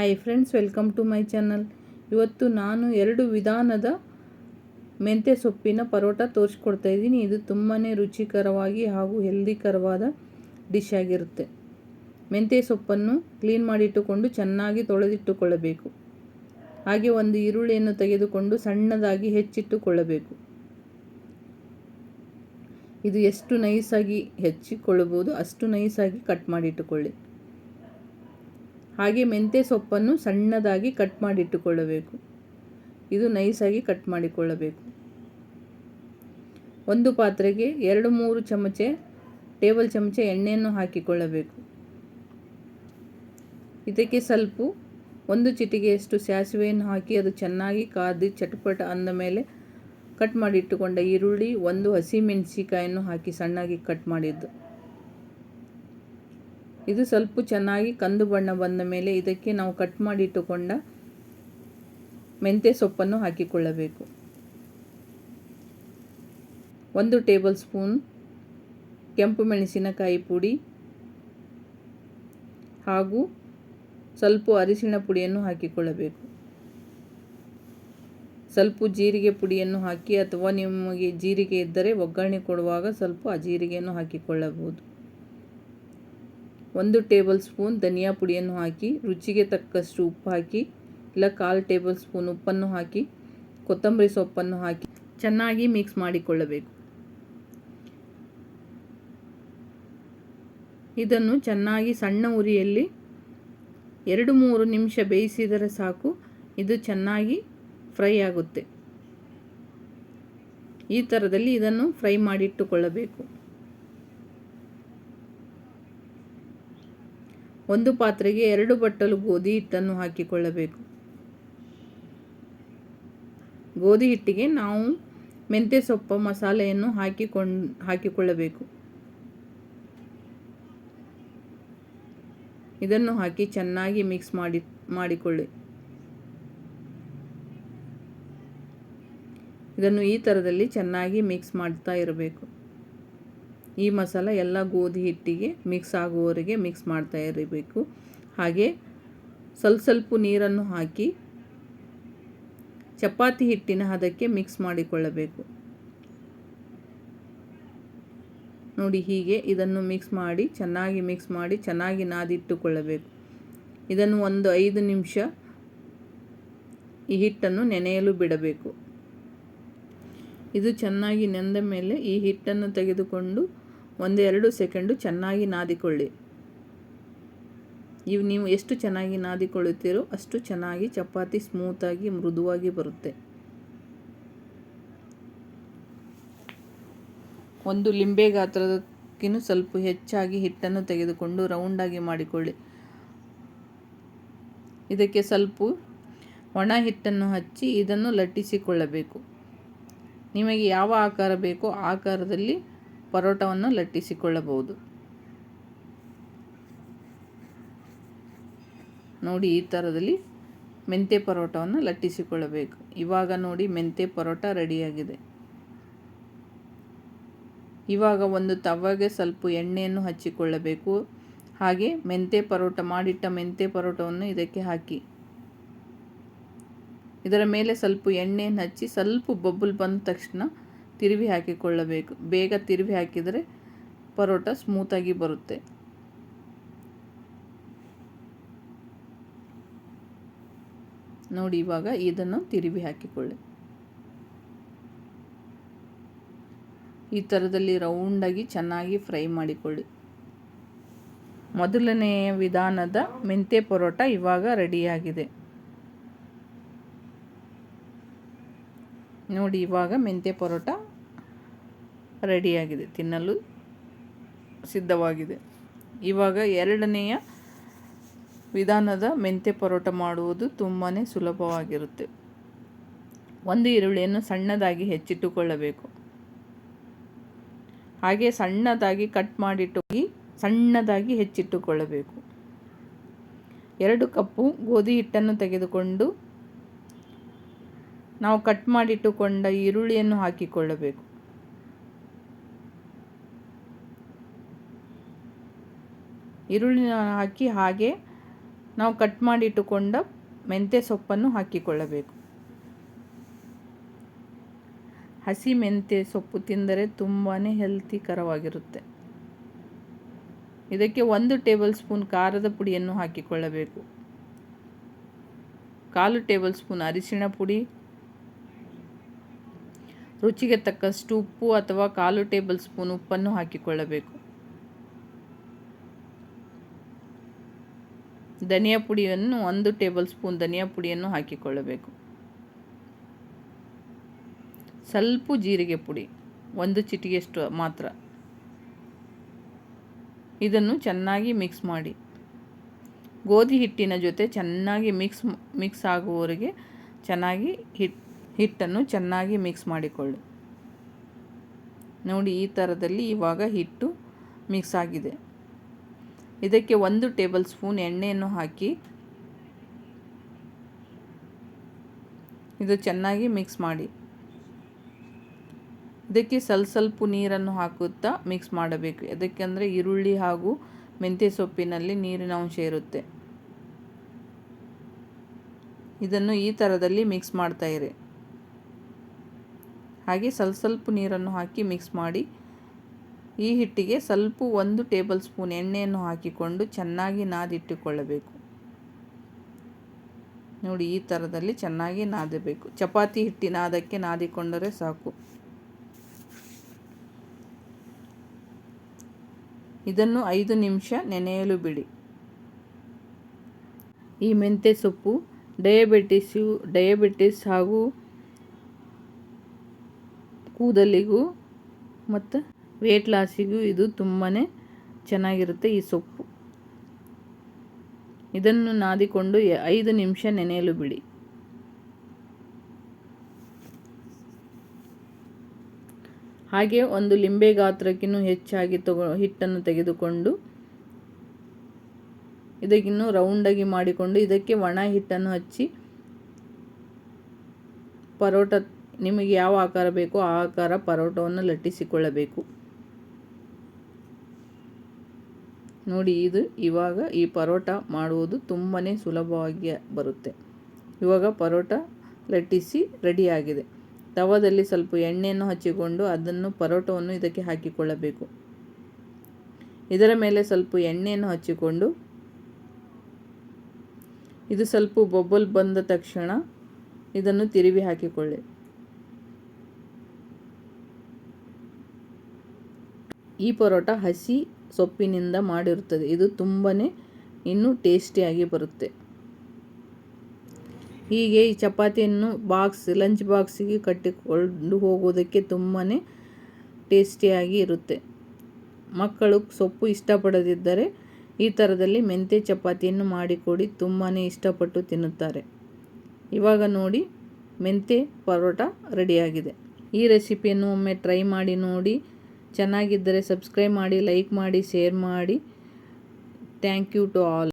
Hi friends welcome to my channel ಇವತ್ತು ನಾನು ಎರಡು ವಿಧಾನದ ಮೆಂತ್ಯ ಸೊಪ್ಪಿನ ಪರೋಟ ತೋರಿಸ್ಕೊಡ್ತಾ ಇದ್ದೀನಿ. ಇದು ತುಂಬಾ ರುಚಿಕರವಾಗಿ ಹಾಗೂ ಹೆಲ್ದಿಕರವಾದ ಡಿಶ್ ಆಗಿರುತ್ತೆ. ಮೆಂತ್ಯ ಸೊಪ್ಪನ್ನು ಕ್ಲೀನ್ ಮಾಡಿಟ್ಟುಕೊಂಡು ಚೆನ್ನಾಗಿ ತೊಳೆದಿಟ್ಟುಕೊಳ್ಳಬೇಕು. ಹಾಗೆ ಒಂದು ಈರುಳ್ಳಿಯನ್ನು ತೆಗೆದುಕೊಂಡು ಸಣ್ಣದಾಗಿ ಹೆಚ್ಚಿಟ್ಟುಕೊಳ್ಳಬೇಕು. ಇದು ಎಷ್ಟು ನೈಸಾಗಿ ಹೆಚ್ಚಿಕೊಳ್ಳಬಹುದು ಅಷ್ಟು ನೈಸಾಗಿ ಕಟ್ ಮಾಡಿಟ್ಟುಕೊಳ್ಳಿ ಹಾಗೆ ಮೆಂತ್ಯ ಸೊಪ್ಪನ್ನು ಸಣ್ಣದಾಗಿ ಕಟ್ ಮಾಡಿಟ್ಟುಕೊಳ್ಳಬೇಕು. ಇದು ನೈಸಾಗಿ ಕಟ್ ಮಾಡಿಕೊಳ್ಳಬೇಕು. ಒಂದು ಪಾತ್ರೆಗೆ ಎರಡು ಮೂರು ಚಮಚೆ, ಟೇಬಲ್ ಚಮಚ ಎಣ್ಣೆಯನ್ನು ಹಾಕಿಕೊಳ್ಳಬೇಕು. ಇದಕ್ಕೆ ಸ್ವಲ್ಪ, ಒಂದು ಚಿಟಿಗೆಯಷ್ಟು ಸಾಸಿವೆಯನ್ನು ಹಾಕಿ ಅದು ಚೆನ್ನಾಗಿ ಕಾದಿ ಚಟಪಟ ಅಂದ ಮೇಲೆ ಕಟ್ ಮಾಡಿಟ್ಟುಕೊಂಡ ಈರುಳ್ಳಿ, ಒಂದು ಹಸಿಮೆಣಸಿಕಾಯನ್ನು ಹಾಕಿ ಸಣ್ಣಾಗಿ ಕಟ್ ಮಾಡಿದ್ದು. ಇದು ಸ್ವಲ್ಪ ಚೆನ್ನಾಗಿ ಕಂದು ಬಣ್ಣ ಬಂದ ಮೇಲೆ ಇದಕ್ಕೆ ನಾವು ಕಟ್ ಮಾಡಿಟ್ಟುಕೊಂಡ ಮೆಂತ್ಯ ಸೊಪ್ಪನ್ನು ಹಾಕಿಕೊಳ್ಳಬೇಕು. ಒಂದು ಟೇಬಲ್ ಸ್ಪೂನ್ ಕೆಂಪು ಮೆಣಸಿನಕಾಯಿ ಪುಡಿ ಹಾಗೂ ಸ್ವಲ್ಪ ಅರಿಶಿನ ಪುಡಿಯನ್ನು ಹಾಕಿಕೊಳ್ಳಬೇಕು. ಸ್ವಲ್ಪ ಜೀರಿಗೆ ಪುಡಿಯನ್ನು ಹಾಕಿ ಅಥವಾ ನಿಮಗೆ ಜೀರಿಗೆ ಇದ್ದರೆ ಒಗ್ಗರಣೆ ಕೊಡುವಾಗ ಸ್ವಲ್ಪ ಆ ಜೀರಿಗೆಯನ್ನು ಹಾಕಿಕೊಳ್ಳಬಹುದು. ಒಂದು ಟೇಬಲ್ ಸ್ಪೂನ್ ಧನಿಯಾ ಪುಡಿಯನ್ನು ಹಾಕಿ, ರುಚಿಗೆ ತಕ್ಕಷ್ಟು ಉಪ್ಪು ಹಾಕಿ, ಇಲ್ಲ ಕಾಲು ಟೇಬಲ್ ಸ್ಪೂನ್ ಉಪ್ಪನ್ನು ಹಾಕಿ, ಕೊತ್ತಂಬರಿ ಸೊಪ್ಪನ್ನು ಹಾಕಿ ಚೆನ್ನಾಗಿ ಮಿಕ್ಸ್ ಮಾಡಿಕೊಳ್ಳಬೇಕು. ಇದನ್ನು ಚೆನ್ನಾಗಿ ಸಣ್ಣ ಉರಿಯಲ್ಲಿ ಎರಡು ಮೂರು ನಿಮಿಷ ಬೇಯಿಸಿದರೆ ಸಾಕು, ಇದು ಚೆನ್ನಾಗಿ ಫ್ರೈ ಆಗುತ್ತೆ. ಈ ಥರದಲ್ಲಿ ಇದನ್ನು ಫ್ರೈ ಮಾಡಿಟ್ಟುಕೊಳ್ಳಬೇಕು. ಒಂದು ಪಾತ್ರೆಗೆ ಎರಡು ಬಟ್ಟಲು ಗೋಧಿ ಹಿಟ್ಟನ್ನು ಹಾಕಿಕೊಳ್ಳಬೇಕು. ಗೋಧಿ ಹಿಟ್ಟಿಗೆ ನಾವು ಮೆಂತ್ಯ ಸೊಪ್ಪು ಮಸಾಲೆಯನ್ನು ಹಾಕಿಕೊಂಡು, ಹಾಕಿಕೊಳ್ಳಬೇಕು. ಇದನ್ನು ಹಾಕಿ ಚೆನ್ನಾಗಿ ಮಿಕ್ಸ್ ಮಾಡಿ, ಮಾಡಿಕೊಳ್ಳಿ. ಇದನ್ನು ಈ ಥರದಲ್ಲಿ ಚೆನ್ನಾಗಿ ಮಿಕ್ಸ್ ಮಾಡ್ತಾ ಇರಬೇಕು. ಈ ಮಸಾಲ ಎಲ್ಲ ಗೋಧಿ ಹಿಟ್ಟಿಗೆ ಮಿಕ್ಸ್ ಆಗುವವರೆಗೆ ಮಿಕ್ಸ್ ಮಾಡ್ತಾ ಇರಬೇಕು. ಹಾಗೆ ಸ್ವಲ್ಪ ಸ್ವಲ್ಪ ನೀರನ್ನು ಹಾಕಿ ಚಪಾತಿ ಹಿಟ್ಟಿನ ಹದಕ್ಕೆ ಮಿಕ್ಸ್ ಮಾಡಿಕೊಳ್ಳಬೇಕು. ನೋಡಿ ಹೀಗೆ ಇದನ್ನು ಮಿಕ್ಸ್ ಮಾಡಿ, ಚೆನ್ನಾಗಿ ಮಿಕ್ಸ್ ಮಾಡಿ, ಚೆನ್ನಾಗಿ ನಾದಿಟ್ಟುಕೊಳ್ಳಬೇಕು. ಇದನ್ನು ಒಂದು ಐದು ನಿಮಿಷ ಈ ಹಿಟ್ಟನ್ನು ನೆನೆಯಲು ಬಿಡಬೇಕು. ಇದು ಚೆನ್ನಾಗಿ ನೆಂದ ಮೇಲೆ ಈ ಹಿಟ್ಟನ್ನು ತೆಗೆದುಕೊಂಡು ಒಂದೆರಡು ಸೆಕೆಂಡು ಚೆನ್ನಾಗಿ ನಾದಿಕೊಳ್ಳಿ. ಇವು ನೀವು ಎಷ್ಟು ಚೆನ್ನಾಗಿ ನಾದಿಕೊಳ್ಳುತ್ತೀರೋ ಅಷ್ಟು ಚೆನ್ನಾಗಿ ಚಪಾತಿ ಸ್ಮೂತಾಗಿ ಮೃದುವಾಗಿ ಬರುತ್ತೆ. ಒಂದು ಲಿಂಬೆ ಗಾತ್ರದಕ್ಕಿಂತ ಸ್ವಲ್ಪ ಹೆಚ್ಚಾಗಿ ಹಿಟ್ಟನ್ನು ತೆಗೆದುಕೊಂಡು ರೌಂಡಾಗಿ ಮಾಡಿಕೊಳ್ಳಿ. ಇದಕ್ಕೆ ಸ್ವಲ್ಪ ಒಣ ಹಿಟ್ಟನ್ನು ಹಚ್ಚಿ ಇದನ್ನು ಲಟ್ಟಿಸಿಕೊಳ್ಳಬೇಕು. ನಿಮಗೆ ಯಾವ ಆಕಾರ ಬೇಕೋ ಆಕಾರದಲ್ಲಿ ಪರೋಟವನ್ನು ಲಟ್ಟಿಸಿಕೊಳ್ಳಬಹುದು. ನೋಡಿ, ಈ ಥರದಲ್ಲಿ ಮೆಂತ್ಯ ಪರೋಟವನ್ನು ಲಟ್ಟಿಸಿಕೊಳ್ಳಬೇಕು. ಇವಾಗ ನೋಡಿ ಮೆಂತೆ ಪರೋಟ ರೆಡಿಯಾಗಿದೆ. ಇವಾಗ ಒಂದು ತವಾಗೆ ಸ್ವಲ್ಪ ಎಣ್ಣೆಯನ್ನು ಹಚ್ಚಿಕೊಳ್ಳಬೇಕು. ಹಾಗೆ ಮೆಂತ್ಯ ಪರೋಟ, ಮಾಡಿಟ್ಟ ಮೆಂತೆ ಪರೋಟವನ್ನು ಇದಕ್ಕೆ ಹಾಕಿ. ಇದರ ಮೇಲೆ ಸ್ವಲ್ಪ ಎಣ್ಣೆಯನ್ನು ಹಚ್ಚಿ ಸ್ವಲ್ಪ ಬಬ್ಬುಲ್ ಬಂದ ತಕ್ಷಣ ತಿರುವಿ ಹಾಕಿಕೊಳ್ಳಬೇಕು. ಬೇಗ ತಿರುವಿ ಹಾಕಿದರೆ ಪರೋಟ ಸ್ಮೂತಾಗಿ ಬರುತ್ತೆ. ನೋಡಿ ಇವಾಗ ಇದನ್ನು ತಿರುವಿ ಹಾಕಿಕೊಳ್ಳಿ. ಈ ಥರದಲ್ಲಿ ರೌಂಡಾಗಿ ಚೆನ್ನಾಗಿ ಫ್ರೈ ಮಾಡಿಕೊಳ್ಳಿ. ಮೊದಲನೆಯ ವಿಧಾನದ ಮೆಂತ್ಯ ಪರೋಟ ಇವಾಗ ರೆಡಿಯಾಗಿದೆ ನೋಡಿ ಇವಾಗ ಮೆಂತ್ಯ ಪರೋಟ ರೆಡಿಯಾಗಿದೆ, ತಿನ್ನಲು ಸಿದ್ಧವಾಗಿದೆ. ಇವಾಗ ಎರಡನೆಯ ವಿಧಾನದ ಮೆಂತ್ಯ ಪರೋಟ ಮಾಡುವುದು ತುಂಬಾ ಸುಲಭವಾಗಿರುತ್ತೆ. ಒಂದು ಈರುಳ್ಳಿಯನ್ನು ಸಣ್ಣದಾಗಿ ಹೆಚ್ಚಿಟ್ಟುಕೊಳ್ಳಬೇಕು. ಹಾಗೆ ಸಣ್ಣದಾಗಿ ಕಟ್ ಮಾಡಿಟ್ಟು ಸಣ್ಣದಾಗಿ ಹೆಚ್ಚಿಟ್ಟುಕೊಳ್ಳಬೇಕು. ಎರಡು ಕಪ್ಪು ಗೋಧಿ ಹಿಟ್ಟನ್ನು ತೆಗೆದುಕೊಂಡು ನಾವು ಕಟ್ ಮಾಡಿಟ್ಟುಕೊಂಡ ಈರುಳ್ಳಿಯನ್ನು ಹಾಕಿಕೊಳ್ಳಬೇಕು. ಈರುಳ್ಳಿನ ಹಾಕಿ ಹಾಗೆ ನಾವು ಕಟ್ ಮಾಡಿಟ್ಟುಕೊಂಡ ಮೆಂತ್ಯ ಸೊಪ್ಪನ್ನು ಹಾಕಿಕೊಳ್ಳಬೇಕು. ಹಸಿ ಮೆಂತ್ಯ ಸೊಪ್ಪು ತಿಂದರೆ ತುಂಬಾ ಹೆಲ್ತಿಕರವಾಗಿರುತ್ತೆ. ಇದಕ್ಕೆ ಒಂದು ಟೇಬಲ್ ಸ್ಪೂನ್ ಖಾರದ ಪುಡಿಯನ್ನು ಹಾಕಿಕೊಳ್ಳಬೇಕು. ಕಾಲು ಟೇಬಲ್ ಸ್ಪೂನ್ ಅರಿಶಿಣ ಪುಡಿ. ರುಚಿಗೆ ತಕ್ಕಷ್ಟು ಉಪ್ಪು ಅಥವಾ ಕಾಲು ಟೇಬಲ್ ಸ್ಪೂನ್ ಉಪ್ಪನ್ನು ಹಾಕಿಕೊಳ್ಳಬೇಕು. ಧನಿಯಾ ಪುಡಿಯನ್ನು ಒಂದು ಟೇಬಲ್ ಸ್ಪೂನ್ ಧನಿಯಾ ಪುಡಿಯನ್ನು ಹಾಕಿಕೊಳ್ಳಬೇಕು. ಸ್ವಲ್ಪ ಜೀರಿಗೆ ಪುಡಿ, ಒಂದು ಚಿಟಿಗೆಷ್ಟು ಮಾತ್ರ. ಇದನ್ನು ಚೆನ್ನಾಗಿ ಮಿಕ್ಸ್ ಮಾಡಿ. ಗೋಧಿ ಹಿಟ್ಟಿನ ಜೊತೆ ಚೆನ್ನಾಗಿ ಮಿಕ್ಸ್ ಮಿಕ್ಸ್ ಆಗುವವರೆಗೆ ಚೆನ್ನಾಗಿ ಹಿಟ್, ಹಿಟ್ಟನ್ನು ಚೆನ್ನಾಗಿ ಮಿಕ್ಸ್ ಮಾಡಿಕೊಳ್ಳಿ. ನೋಡಿ ಈ ಥರದಲ್ಲಿ ಇವಾಗ ಹಿಟ್ಟು ಮಿಕ್ಸ್ ಆಗಿದೆ. ಇದಕ್ಕೆ ಒಂದು ಟೇಬಲ್ ಸ್ಪೂನ್ ಎಣ್ಣೆಯನ್ನು ಹಾಕಿ ಇದು ಚೆನ್ನಾಗಿ ಮಿಕ್ಸ್ ಮಾಡಿ. ಇದಕ್ಕೆ ಸ್ವಲ್ಪ ಸ್ವಲ್ಪ ನೀರನ್ನು ಹಾಕುತ್ತಾ ಮಿಕ್ಸ್ ಮಾಡಬೇಕು. ಅಂದರೆ ಈರುಳ್ಳಿ ಹಾಗೂ ಮೆಂತ್ಯ ಸೊಪ್ಪಿನಲ್ಲಿ ನೀರಿನ ಅಂಶ ಇರುತ್ತೆ. ಇದನ್ನು ಈ ಥರದಲ್ಲಿ ಮಿಕ್ಸ್ ಮಾಡ್ತಾ ಹಾಗೆ ಸ್ವಲ್ಪ ಸ್ವಲ್ಪ ನೀರನ್ನು ಹಾಕಿ ಮಿಕ್ಸ್ ಮಾಡಿ ಈ ಹಿಟ್ಟಿಗೆ ಸ್ವಲ್ಪ ಒಂದು ಟೇಬಲ್ ಸ್ಪೂನ್ ಎಣ್ಣೆಯನ್ನು ಹಾಕಿಕೊಂಡು ಚೆನ್ನಾಗಿ ನಾದಿಟ್ಟುಕೊಳ್ಳಬೇಕು. ನೋಡಿ, ಈ ಥರದಲ್ಲಿ ಚೆನ್ನಾಗಿ ನಾದಬೇಕು. ಚಪಾತಿ ಹಿಟ್ಟಿನಾದಕ್ಕೆ ನಾದಿಕೊಂಡರೆ ಸಾಕು. ಇದನ್ನು ಐದು ನಿಮಿಷ ನೆನೆಯಲು ಬಿಡಿ. ಈ ಮೆಂತ್ಯ ಸೊಪ್ಪು ಡಯಾಬಿಟಿಸು, ಡಯಾಬಿಟಿಸ್ ಹಾಗೂ ಕೂದಲಿಗೂ ಮತ್ತು ವೇಟ್ ಲಾಸಿಗೂ ಇದು ತುಂಬಾ ಚೆನ್ನಾಗಿರುತ್ತೆ ಈ ಸೊಪ್ಪು. ಇದನ್ನು ನಾದಿಕೊಂಡು ಐದು ನಿಮಿಷ ನೆನೆಯಲು ಬಿಡಿ. ಹಾಗೆ ಒಂದು ಲಿಂಬೆ ಗಾತ್ರಕ್ಕಿನ್ನೂ ಹೆಚ್ಚಾಗಿ ತಗೋ ಹಿಟ್ಟನ್ನು ತೆಗೆದುಕೊಂಡು, ಇದಕ್ಕಿನ್ನೂ ರೌಂಡಾಗಿ ಮಾಡಿಕೊಂಡು ಇದಕ್ಕೆ ಒಣ ಹಿಟ್ಟನ್ನು ಹಚ್ಚಿ, ಪರೋಟ ನಿಮಗೆ ಯಾವ ಆಕಾರ ಬೇಕೋ ಆ ಆಕಾರ ಪರೋಟವನ್ನು ಲಟ್ಟಿಸಿಕೊಳ್ಳಬೇಕು. ನೋಡಿ ಇದು ಇವಾಗ ಈ ಪರೋಟ ಮಾಡುವುದು ತುಂಬಾ ಸುಲಭವಾಗಿ ಬರುತ್ತೆ. ಇವಾಗ ಪರೋಟ ಲಟ್ಟಿಸಿ ರೆಡಿಯಾಗಿದೆ ತವದಲ್ಲಿ ಸ್ವಲ್ಪ ಎಣ್ಣೆಯನ್ನು ಹಚ್ಚಿಕೊಂಡು ಅದನ್ನು ಪರೋಟವನ್ನು ಇದಕ್ಕೆ ಹಾಕಿಕೊಳ್ಳಬೇಕು. ಇದರ ಮೇಲೆ ಸ್ವಲ್ಪ ಎಣ್ಣೆಯನ್ನು ಹಚ್ಚಿಕೊಂಡು ಇದು ಸ್ವಲ್ಪ ಬೊಬ್ಬಲ್ ಬಂದ ತಕ್ಷಣ ಇದನ್ನು ತಿರುವಿ ಹಾಕಿಕೊಳ್ಳಿ. ಈ ಪರೋಟ ಹಸಿ ಸೊಪ್ಪಿನಿಂದ ಮಾಡಿರುತ್ತದೆ. ಇದು ತುಂಬಾ ಇನ್ನೂ ಟೇಸ್ಟಿಯಾಗಿ ಬರುತ್ತೆ. ಹೀಗೆ ಈ ಚಪಾತಿಯನ್ನು ಬಾಕ್ಸ್, ಲಂಚ್ ಬಾಕ್ಸಿಗೆ ಕಟ್ಟಿಕೊಂಡು ಹೋಗೋದಕ್ಕೆ ತುಂಬಾ ಟೇಸ್ಟಿಯಾಗಿ ಇರುತ್ತೆ. ಮಕ್ಕಳು ಸೊಪ್ಪು ಇಷ್ಟಪಡದಿದ್ದರೆ ಈ ಥರದಲ್ಲಿ ಮೆಂತೆ ಚಪಾತಿಯನ್ನು ಮಾಡಿಕೊಡಿ ತುಂಬಾ ಇಷ್ಟಪಟ್ಟು ತಿನ್ನುತ್ತಾರೆ. ಇವಾಗ ನೋಡಿ ಮೆಂತೆ ಪರೋಟ ರೆಡಿಯಾಗಿದೆ. ಈ ರೆಸಿಪಿಯನ್ನು ಒಮ್ಮೆ ಟ್ರೈ ಮಾಡಿ ನೋಡಿ. ಚೆನ್ನಾಗಿದ್ದರೆ ಸಬ್ಸ್ಕ್ರೈಬ್ ಮಾಡಿ ಲೈಕ್ ಮಾಡಿ ಶೇರ್ ಮಾಡಿ. Thank you to all